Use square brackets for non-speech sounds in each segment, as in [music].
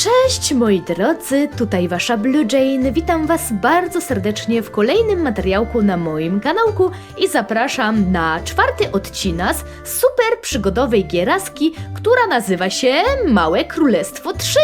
Cześć moi drodzy, tutaj wasza Blue Jane. Witam was bardzo serdecznie w kolejnym materiałku na moim kanałku i zapraszam na czwarty odcinek super przygodowej gieraski, która nazywa się Małe Królestwo 3.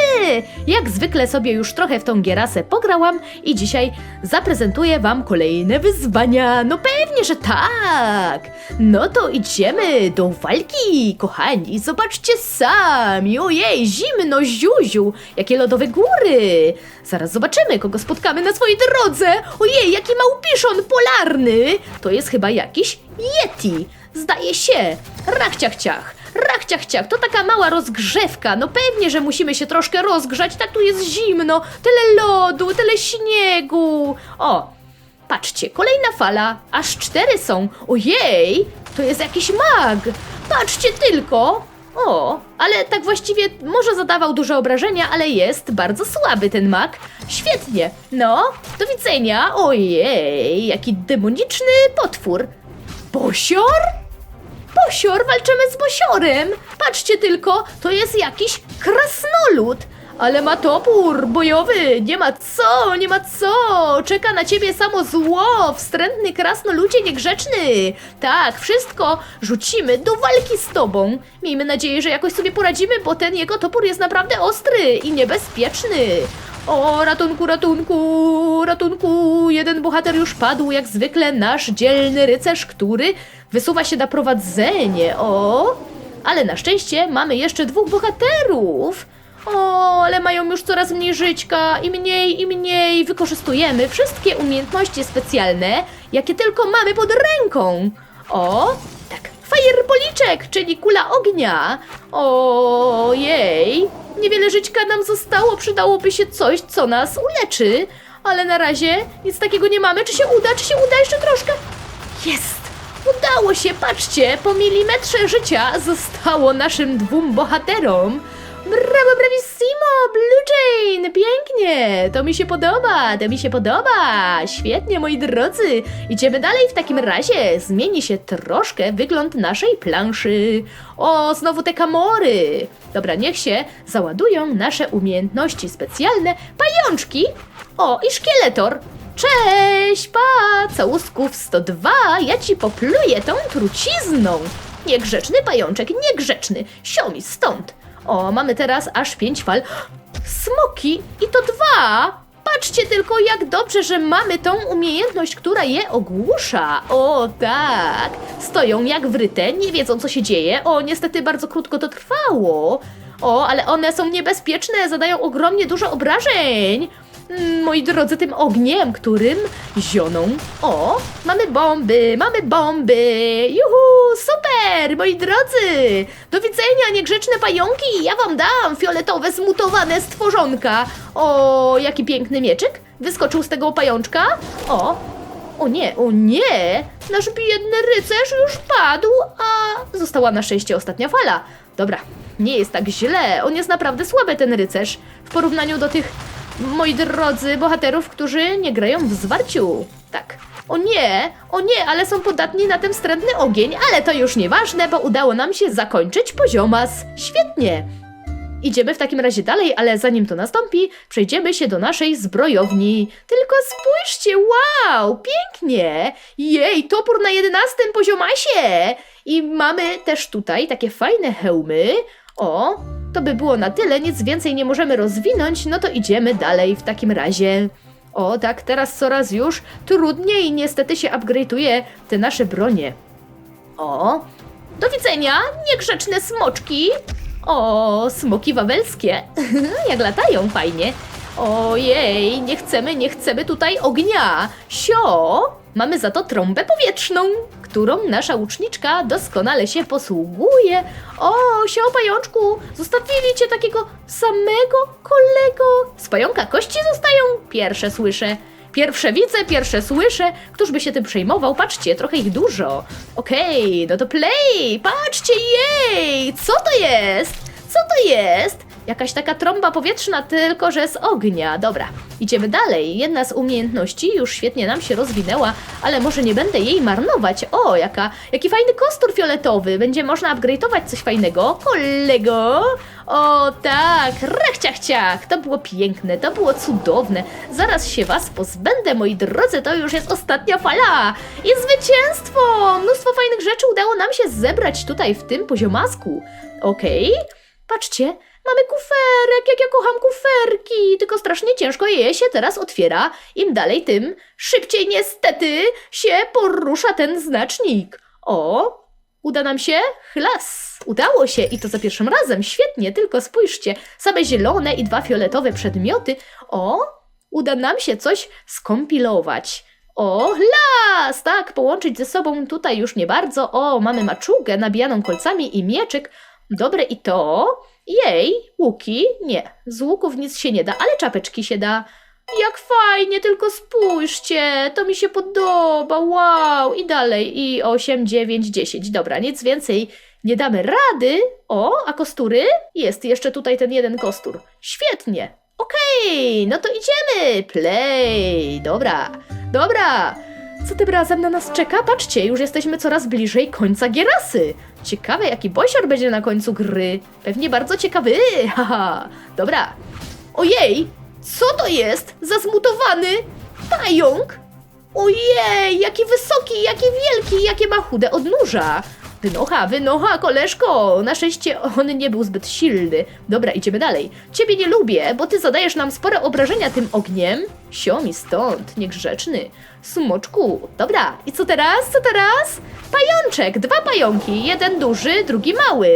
Jak zwykle sobie już trochę w tą gierasę pograłam i dzisiaj zaprezentuję wam kolejne wyzwania. No pewnie, że tak. No to idziemy do walki, kochani. Zobaczcie sami. Ojej, zimno, ziuziu. Jakie lodowe góry. Zaraz zobaczymy, kogo spotkamy na swojej drodze. Ojej, jaki małpiszon polarny. To jest chyba jakiś Yeti. Zdaje się. Rachciach ciach. Rachciach ciach, to taka mała rozgrzewka. No pewnie, że musimy się troszkę rozgrzać. Tak tu jest zimno. Tyle lodu, tyle śniegu. O, Patrzcie, kolejna fala, aż cztery są. Ojej, to jest jakiś mag. Patrzcie tylko. O, ale tak właściwie może zadawał duże obrażenia, ale jest bardzo słaby ten mag. Świetnie. No, do widzenia. Ojej, jaki demoniczny potwór. Bosior? Bosior, walczymy z Bosiorem! Patrzcie tylko, to jest jakiś krasnolud! Ale ma topór bojowy, nie ma co, nie ma co! Czeka na ciebie samo zło, wstrętny krasnoludzie niegrzeczny! Tak, wszystko rzucimy do walki z tobą! Miejmy nadzieję, że jakoś sobie poradzimy, bo ten jego topór jest naprawdę ostry i niebezpieczny! O, ratunku, ratunku, ratunku! Jeden bohater już padł, jak zwykle nasz dzielny rycerz, który wysuwa się na prowadzenie. O, ale na szczęście mamy jeszcze dwóch bohaterów. O, ale mają już coraz mniej żyćka i mniej i mniej. Wykorzystujemy wszystkie umiejętności specjalne, jakie tylko mamy pod ręką. O, tak, fajerpoliczek, czyli kula ognia. Ojej, niewiele żyćka nam zostało, przydałoby się coś, co nas uleczy. Ale na razie nic takiego nie mamy. Czy się uda? Czy się uda jeszcze troszkę? Jest! Udało się, patrzcie, po milimetrze życia zostało naszym dwóm bohaterom. Brawo, bravissimo, Blue Jane, pięknie, to mi się podoba, to mi się podoba, świetnie moi drodzy. Idziemy dalej w takim razie, zmieni się troszkę wygląd naszej planszy. O, znowu te kamory. Dobra, niech się załadują nasze umiejętności specjalne, pajączki. O, i szkieletor. Cześć, pa, całusków 102, ja ci popluję tą trucizną. Niegrzeczny pajączek, niegrzeczny, siomi stąd. O, mamy teraz aż pięć fal. Smoki i to dwa! Patrzcie tylko, jak dobrze, że mamy tą umiejętność, która je ogłusza. O, tak. Stoją jak wryte, nie wiedzą, co się dzieje. O, niestety bardzo krótko to trwało. O, ale one są niebezpieczne, zadają ogromnie dużo obrażeń. Moi drodzy, tym ogniem, którym zioną. O, mamy bomby, mamy bomby. Juhu, super, moi drodzy. Do widzenia, niegrzeczne pająki. Ja wam dam fioletowe, zmutowane stworzonka. O, jaki piękny mieczyk. Wyskoczył z tego pajączka. O, o nie, o nie! Nasz biedny rycerz już padł, a została na szczęście ostatnia fala. Dobra, nie jest tak źle. On jest naprawdę słaby, ten rycerz, w porównaniu do tych, moi drodzy, bohaterów, którzy nie grają w zwarciu. Tak. O nie, o nie, ale są podatni na ten wstrętny ogień, ale to już nieważne, bo udało nam się zakończyć poziomas. Świetnie! Idziemy w takim razie dalej, ale zanim to nastąpi, przejdziemy się do naszej zbrojowni. Tylko spójrzcie, wow, pięknie! Jej, topór na jedenastym poziomasie! I mamy też tutaj takie fajne hełmy. O, to by było na tyle, nic więcej nie możemy rozwinąć, no to idziemy dalej w takim razie. O, tak, teraz coraz już trudniej niestety się upgrade'uje te nasze bronie. O, do widzenia, niegrzeczne smoczki. O, smoki wawelskie. [laughs] Jak latają fajnie. Ojej, nie chcemy, nie chcemy tutaj ognia. Sio, mamy za to trąbę powietrzną, którą nasza łuczniczka doskonale się posługuje. O, sio, pajączku, zostawili cię takiego samego kolego. Z pająka kości zostają? Pierwsze słyszę. Pierwsze widzę, pierwsze słyszę. Któż by się tym przejmował? Patrzcie, trochę ich dużo. Okej, no to play! Patrzcie, jej! Co to jest? Co to jest? Jakaś taka trąba powietrzna, tylko że z ognia. Dobra, idziemy dalej. Jedna z umiejętności już świetnie nam się rozwinęła, ale może nie będę jej marnować. O, jaka, jaki fajny kostur fioletowy. Będzie można upgrade'ować coś fajnego. Kolego! O tak, rechciach ciach, to było piękne, to było cudowne. Zaraz się was pozbędę, moi drodzy, to już jest ostatnia fala. I zwycięstwo! Mnóstwo fajnych rzeczy udało nam się zebrać tutaj w tym poziomasku. Okej, patrzcie, mamy kuferek, jak ja kocham kuferki, tylko strasznie ciężko je się teraz otwiera. Im dalej, tym szybciej niestety się porusza ten znacznik. O, Uda nam się? Chlas! Udało się i to za pierwszym razem. Świetnie, tylko spójrzcie. Same zielone i dwa fioletowe przedmioty. O, uda nam się coś skompilować. O, las! Tak, połączyć ze sobą tutaj już nie bardzo. O, mamy maczugę nabijaną kolcami i mieczyk. Dobre i to. Jej, łuki? Nie, z łuków nic się nie da, ale czapeczki się da. Jak fajnie, tylko spójrzcie, to mi się podoba, wow, i dalej, i 8, 9, 10, dobra, nic więcej nie damy rady. O, a kostury? Jest jeszcze tutaj ten jeden kostur. Świetnie, okej, no to idziemy, play, dobra, dobra. Co tym razem na nas czeka? Patrzcie, już jesteśmy coraz bliżej końca Gierasy. Ciekawe, jaki bosior będzie na końcu gry. Pewnie bardzo ciekawy, [laughs] haha. Dobra. Ojej, co to jest za zmutowany pająk? Ojej, jaki wysoki, jaki wielki, jakie ma chude odnóża. Wynocha, wynocha, koleżko! Na szczęście on nie był zbyt silny. Dobra, idziemy dalej. Ciebie nie lubię, bo ty zadajesz nam spore obrażenia tym ogniem. Sio mi stąd, niegrzeczny. Smoczku, dobra. I co teraz, co teraz? Pajączek, dwa pająki. Jeden duży, drugi mały.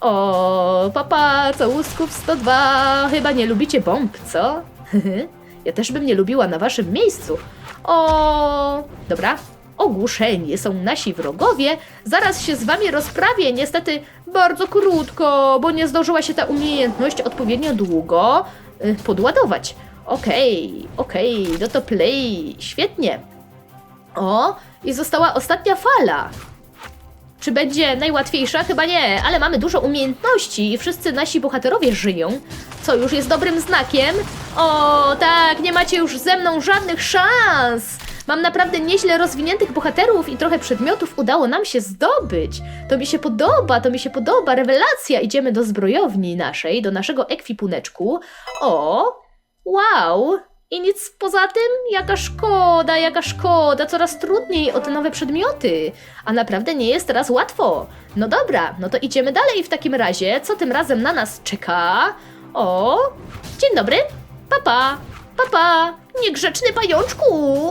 O, papa, całusków 102. Chyba nie lubicie bomb, co? [laughs] ja też bym nie lubiła na waszym miejscu. O, dobra. Ogłuszeni są nasi wrogowie. Zaraz się z wami rozprawię. Niestety bardzo krótko, bo nie zdążyła się ta umiejętność odpowiednio długo y, podładować. Okej, okej, no to play. Świetnie. O, i została ostatnia fala. Czy będzie najłatwiejsza? Chyba nie, ale mamy dużo umiejętności i wszyscy nasi bohaterowie żyją, co już jest dobrym znakiem. O, tak, nie macie już ze mną żadnych szans! Mam naprawdę nieźle rozwiniętych bohaterów i trochę przedmiotów udało nam się zdobyć. To mi się podoba, to mi się podoba, rewelacja! Idziemy do zbrojowni naszej, do naszego ekwipuneczku. O, wow! I nic poza tym? Jaka szkoda, jaka szkoda, coraz trudniej o te nowe przedmioty. A naprawdę nie jest teraz łatwo. No dobra, no to idziemy dalej w takim razie. Co tym razem na nas czeka? O, dzień dobry. Papa, papa, niegrzeczny pajączku.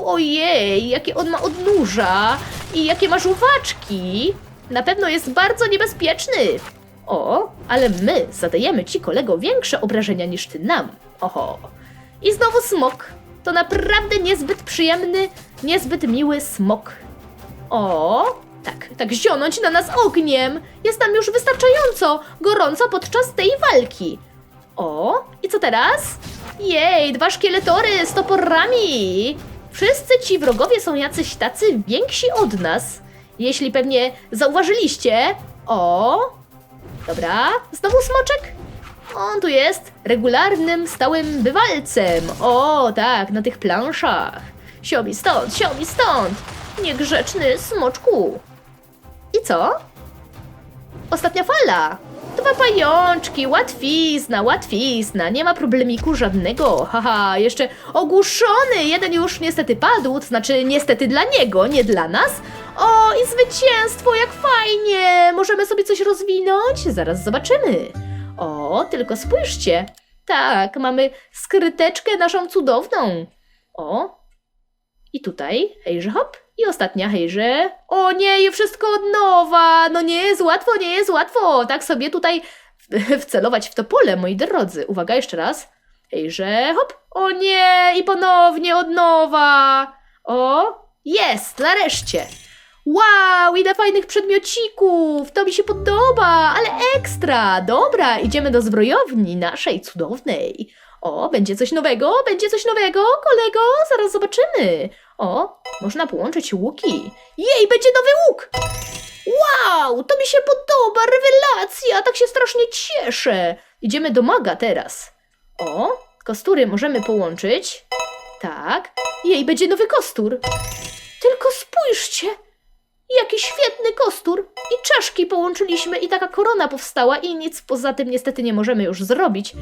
Ojej, jakie on ma odnóża i jakie ma żuwaczki. Na pewno jest bardzo niebezpieczny. O, ale my zadajemy ci kolego większe obrażenia niż ty nam. Oho. I znowu smok. To naprawdę niezbyt przyjemny, niezbyt miły smok. O, tak, tak zionąć na nas ogniem. Jest nam już wystarczająco gorąco podczas tej walki. O, i co teraz? Jej, dwa szkieletory z toporami. Wszyscy ci wrogowie są jacyś tacy więksi od nas. Jeśli pewnie zauważyliście. O, dobra, znowu smoczek? On tu jest regularnym, stałym bywalcem. O, tak, na tych planszach. Siomi stąd, siomi stąd. Niegrzeczny smoczku. I co? Ostatnia fala. Dwa pajączki, łatwizna, łatwizna, nie ma problemiku żadnego. Haha, jeszcze ogłuszony, jeden już niestety padł, to znaczy niestety dla niego, nie dla nas. O, i zwycięstwo, jak fajnie! Możemy sobie coś rozwinąć? Zaraz zobaczymy. O, tylko spójrzcie. Tak, mamy skryteczkę naszą cudowną. O, i tutaj, hejże hop. I ostatnia hejże. O nie, wszystko od nowa. No nie jest łatwo, nie jest łatwo. Tak sobie tutaj wcelować w to pole, moi drodzy. Uwaga, jeszcze raz. Hejże hop. O nie, i ponownie od nowa. O, jest, nareszcie. Wow, ile fajnych przedmiocików! To mi się podoba, ale ekstra! Dobra, idziemy do zbrojowni naszej cudownej. O, będzie coś nowego, będzie coś nowego, kolego, zaraz zobaczymy. O, można połączyć łuki. Jej, będzie nowy łuk! Wow, to mi się podoba, rewelacja, tak się strasznie cieszę. Idziemy do maga teraz. O, kostury możemy połączyć. Tak. Jej, będzie nowy kostur. Tylko spójrzcie! Jaki świetny kostur! I czaszki połączyliśmy i taka korona powstała i nic poza tym niestety nie możemy już zrobić.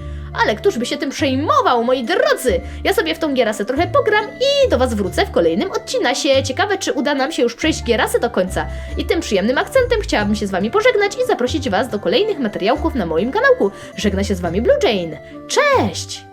Ale któż by się tym przejmował, moi drodzy? Ja sobie w tą gierasę trochę pogram i do was wrócę w kolejnym odcinasie. Ciekawe, czy uda nam się już przejść gierasę do końca. I tym przyjemnym akcentem chciałabym się z wami pożegnać i zaprosić was do kolejnych materiałków na moim kanałku. Żegna się z wami Blue Jane. Cześć!